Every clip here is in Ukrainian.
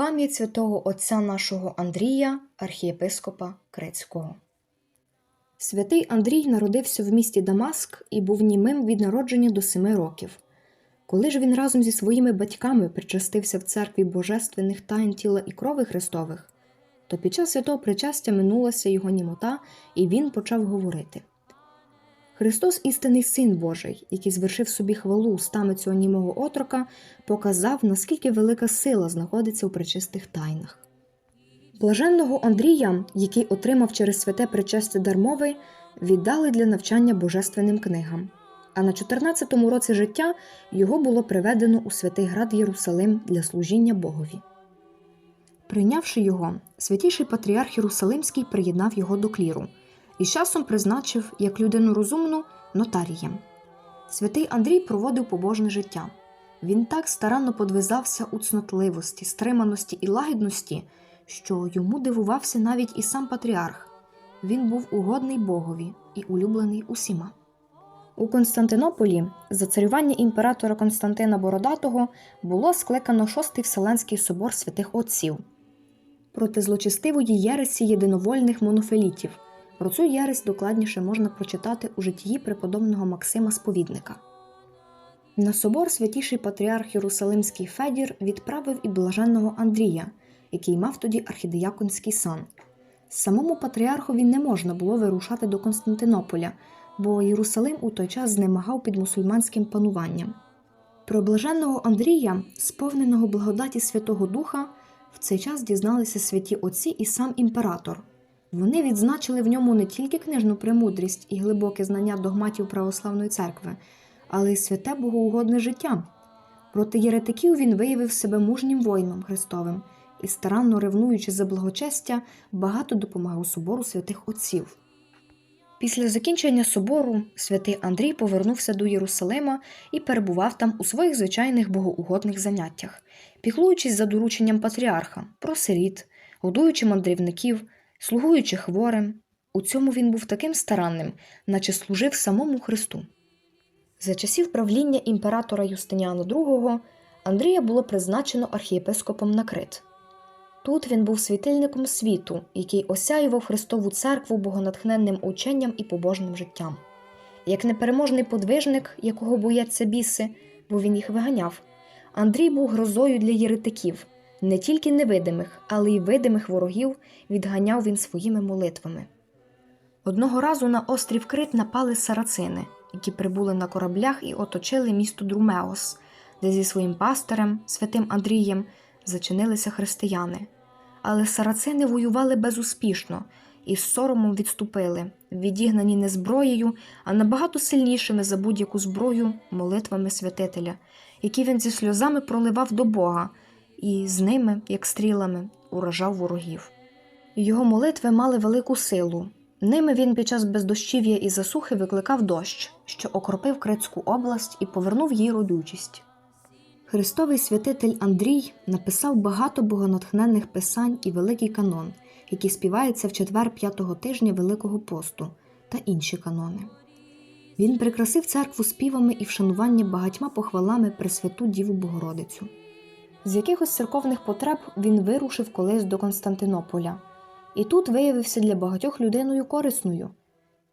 Пам'ять святого Отця нашого Андрія, архієпископа Крицького. Святий Андрій народився в місті Дамаск і був німим від народження до семи років. Коли ж він разом зі своїми батьками причастився в церкві божественних таїн тіла і крови Христових, то під час святого причастя минулася його німота, і він почав говорити. Христос, істинний Син Божий, який звершив собі хвалу устами цього німого отрока, показав, наскільки велика сила знаходиться у пречистих тайнах. Блаженного Андрія, який отримав через святе причастя дармовий, віддали для навчання божественним книгам. А на 14-му році життя його було приведено у святий град Єрусалим для служіння Богові. Прийнявши його, святіший патріарх Єрусалимський приєднав його до кліру і з часом призначив як людину розумну нотарієм. Святий Андрій проводив побожне життя. Він так старанно подвизався у цнотливості, стриманості і лагідності, що йому дивувався навіть і сам патріарх. Він був угодний Богові і улюблений усіма. У Константинополі за царювання імператора Константина Бородатого було скликано Шостий Вселенський собор святих Отців проти злочестивої єресі єдиновольних монофелітів. Про цю єресь докладніше можна прочитати у житті преподобного Максима Сповідника. На собор святіший патріарх Єрусалимський Федір відправив і блаженного Андрія, який мав тоді архідияконський сан. Самому патріархові не можна було вирушати до Константинополя, бо Єрусалим у той час знемагав під мусульманським пануванням. Про блаженного Андрія, сповненого благодаті Святого Духа, в цей час дізналися святі отці і сам імператор. Вони відзначили в ньому не тільки книжну премудрість і глибоке знання догматів православної церкви, але й святе богоугодне життя. Проти єретиків він виявив себе мужнім воїном Христовим і, старанно ревнуючи за благочестя, багато допомагав собору святих отців. Після закінчення собору святий Андрій повернувся до Єрусалима і перебував там у своїх звичайних богоугодних заняттях, піклуючись за дорученням патріарха, про сиріт, годуючи мандрівників, слугуючи хворим. У цьому він був таким старанним, наче служив самому Христу. За часів правління імператора Юстиніана II Андрія було призначено архієпископом на Крит. Тут він був світильником світу, який осяював Христову церкву богонатхненним ученням і побожним життям. Як непереможний подвижник, якого бояться біси, бо він їх виганяв, Андрій був грозою для єретиків, не тільки невидимих, але й видимих ворогів відганяв він своїми молитвами. Одного разу на острів Крит напали сарацини, які прибули на кораблях і оточили місто Друмеос, де зі своїм пастирем, святим Андрієм, зачинилися християни. Але сарацини воювали безуспішно і з соромом відступили, відігнані не зброєю, а набагато сильнішими за будь-яку зброю молитвами святителя, які він зі сльозами проливав до Бога, і з ними, як стрілами, уражав ворогів. Його молитви мали велику силу. Ними він під час бездощів'я і засухи викликав дощ, що окропив Критську область і повернув їй родючість. Христовий святитель Андрій написав багато богонатхненних писань і великий канон, який співається в четвер п'ятого тижня Великого посту та інші канони. Він прикрасив церкву співами і вшанування багатьма похвалами Пресвяту Діву Богородицю. З якихось церковних потреб він вирушив колись до Константинополя, і тут виявився для багатьох людиною корисною.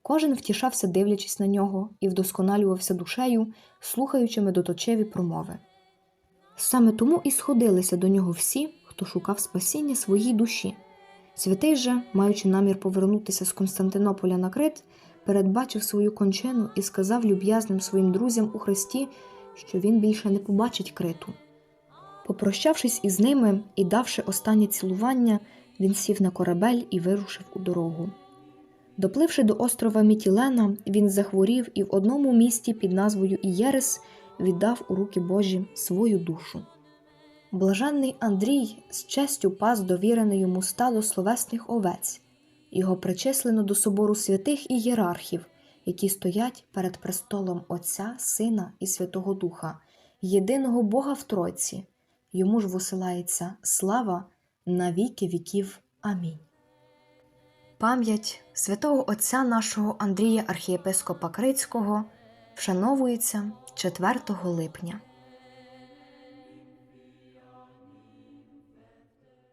Кожен втішався, дивлячись на нього, і вдосконалювався душею, слухаючи медоточеві промови. Саме тому і сходилися до нього всі, хто шукав спасіння своїй душі. Святий же, маючи намір повернутися з Константинополя на Крит, передбачив свою кончину і сказав люб'язним своїм друзям у Христі, що він більше не побачить криту. Попрощавшись із ними і давши останнє цілування, він сів на корабель і вирушив у дорогу. Допливши до острова Мітілена, він захворів і в одному місті під назвою Ієрес віддав у руки Божі свою душу. Блаженний Андрій з честю пас довірене йому стало словесних овець, його причислено до собору святих і єрархів, які стоять перед престолом Отця, Сина і Святого Духа, єдиного Бога в Тройці. Йому ж висилається слава на віки віків. Амінь. Пам'ять святого Отця нашого Андрія архієпископа Крицького вшановується 4 липня.